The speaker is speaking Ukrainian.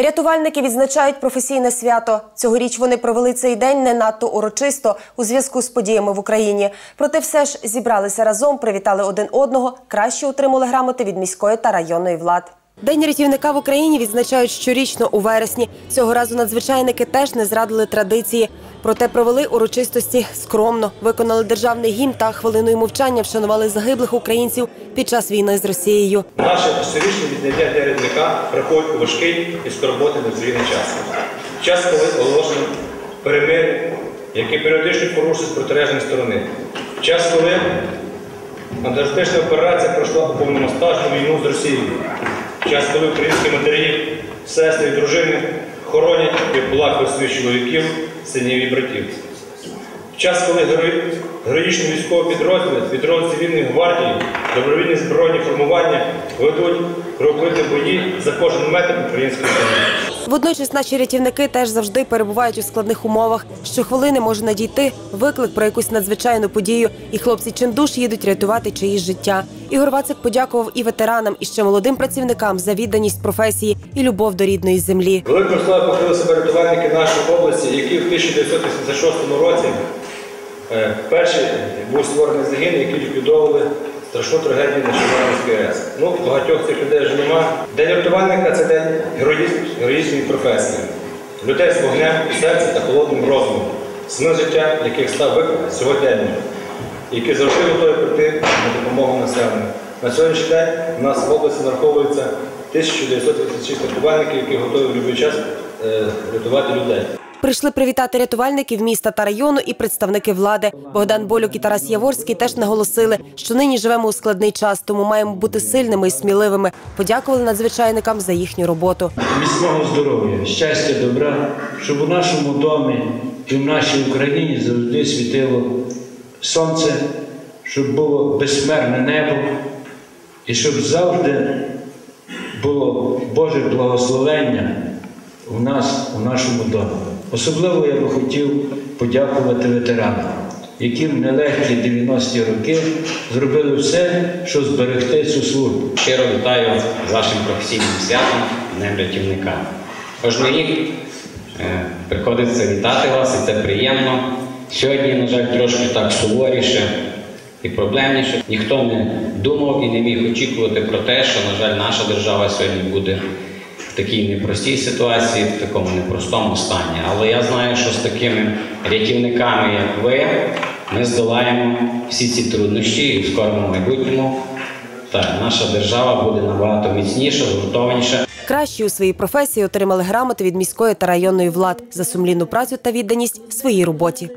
Рятувальники відзначають професійне свято. Цьогоріч вони провели цей день не надто урочисто у зв'язку з подіями в Україні. Проте все ж зібралися разом, привітали один одного, краще отримали грамоти від міської та районної влад. День рятівника в Україні відзначають щорічно у вересні. Цього разу надзвичайники теж не зрадили традиції. Проте провели урочистості скромно, виконали державний гімн та хвилиною мовчання вшанували загиблих українців під час війни з Росією. Наше щорічне відняття для рятівника приходить у важкий і скорботний надзвичайний час. Час, коли оголошено перемир'я, яке періодично порушує з протилежної сторони. Час, коли антитерористична операція пройшла у повномасштабну війну з Росією. Час, коли українські матері, сестри дружини хоронять і оплакують своїх чоловіків, синів і братів. В час, коли герої- героїчні військові підрозділи, підрозділи цивільної гвардії, добровільні збройні формування ведуть робити бої за кожен метр української землі. Водночас наші рятівники теж завжди перебувають у складних умовах. Щохвилини може надійти виклик про якусь надзвичайну подію, і хлопці чимдуж їдуть рятувати чиїсь життя. Ігор Вацик подякував і ветеранам, і ще молодим працівникам за відданість професії і любов до рідної землі. Великою славою покрили себе рятувальники нашої області, які в 1986 році е, перший був створений загін, які ліквідовували страшну трагедію на Чорнобильській АЕС. Ну, багатьох цих людей вже нема. День рятувальника це день героїчної професії. Людей з вогнем у серці та холодним розумом, смисл життя, яких став виклик сьогодення, які завжди готові прийти на допомогу населенню. На сьогоднішній день у нас в області нараховується 1936 рятувальників, які готові в будь-який час е, рятувати людей. Прийшли привітати рятувальників міста та району і представники влади. Богдан Болюк і Тарас Яворський теж наголосили, що нині живемо у складний час, тому маємо бути сильними і сміливими. Подякували надзвичайникам за їхню роботу. міцного здоров'я, щастя, добра, щоб у нашому домі і в нашій Україні завжди світило сонце, щоб було безсмерне небо, і щоб завжди було Боже благословення у нас, у нашому домі. Особливо я би хотів подякувати ветеранам, які в нелегкі 90-ті роки зробили все, щоб зберегти цю службу. Щиро вітаю з вашим професійним святом Днем рятівника. Кожний рік е, приходиться вітати вас, і це приємно. Сьогодні, на жаль, трошки так суворіше і проблемніше. Ніхто не думав і не міг очікувати про те, що, на жаль, наша держава сьогодні буде такій непростій ситуації, в такому непростому стані. Але я знаю, що з такими рятівниками, як ви, ми здолаємо всі ці труднощі і в скорому майбутньому так, наша держава буде набагато міцніша, згуртованіша. Кращі у своїй професії отримали грамоти від міської та районної влад за сумлінну працю та відданість своїй роботі.